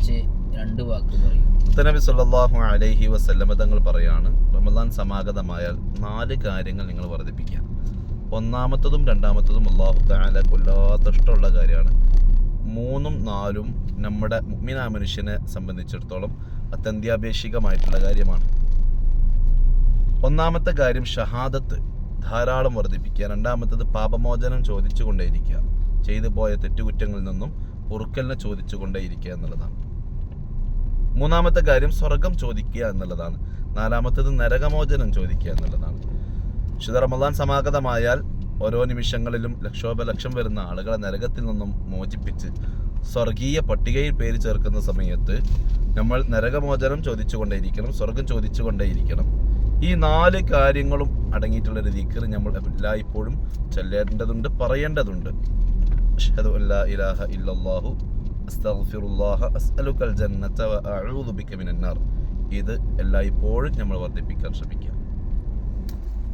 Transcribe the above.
കുറിച്ച് രണ്ട് വാക്ക് പറയും. മുത്തനബി സല്ലല്ലാഹു അലൈഹി വസല്ലമ തങ്ങൾ പറയാണ് റമദാൻ സമാഗതമായാൽ നാല് കാര്യങ്ങൾ നിങ്ങൾ വർദ്ധിപ്പിക്കുക. ഒന്നാമത്തതും രണ്ടാമത്തതും അള്ളാഹു താല കൊല്ലാത്ത ഇഷ്ടമുള്ള കാര്യമാണ്. മൂന്നും നാലും നമ്മുടെ മുഗ്മിന മനുഷ്യനെ സംബന്ധിച്ചിടത്തോളം അത്യന്താപേക്ഷികമായിട്ടുള്ള കാര്യമാണ്. ഒന്നാമത്തെ കാര്യം ഷഹാദത്ത് ധാരാളം വർദ്ധിപ്പിക്കുക. രണ്ടാമത്തത് പാപമോചനം ചോദിച്ചു കൊണ്ടേയിരിക്കുക ചെയ്തു പോയ തെറ്റുകുറ്റങ്ങളിൽ നിന്നും പൊറുക്കലിനെ ചോദിച്ചു കൊണ്ടേയിരിക്കുക എന്നുള്ളതാണ്. മൂന്നാമത്തെ കാര്യം സ്വർഗം ചോദിക്കുക എന്നുള്ളതാണ്. നാലാമത്തേത് നരകമോചനം ചോദിക്കുക എന്നുള്ളതാണ്. വിശുദ്ധ റമദാൻ സമാഗതമായാൽ ഓരോ നിമിഷങ്ങളിലും ലക്ഷോപലക്ഷം വരുന്ന ആളുകളെ നരകത്തിൽ നിന്നും മോചിപ്പിച്ച് സ്വർഗീയ പട്ടികയിൽ പേര് ചേർക്കുന്ന സമയത്ത് നമ്മൾ നരകമോചനം ചോദിച്ചുകൊണ്ടേയിരിക്കണം സ്വർഗം ചോദിച്ചുകൊണ്ടേയിരിക്കണം. ഈ നാല് കാര്യങ്ങളും അടങ്ങിയിട്ടുള്ള ഒരു ദിക്കർ നമ്മൾ എല്ലായ്പ്പോഴും ചൊല്ലേണ്ടതുണ്ട് പറയേണ്ടതുണ്ട്. അഷ്ഹദു അല്ലാ ഇലാഹ ഇല്ലല്ലാഹു അസ്തഗ്ഫിറുല്ലാഹ അസ്അലുക്കൽ ജന്നത വ അഊദു ബിക മിനന്നാർ ഇത് എല്ലായ്പ്പോഴും നമ്മൾ വർദ്ധിപ്പിക്കാൻ ശ്രമിക്കുക.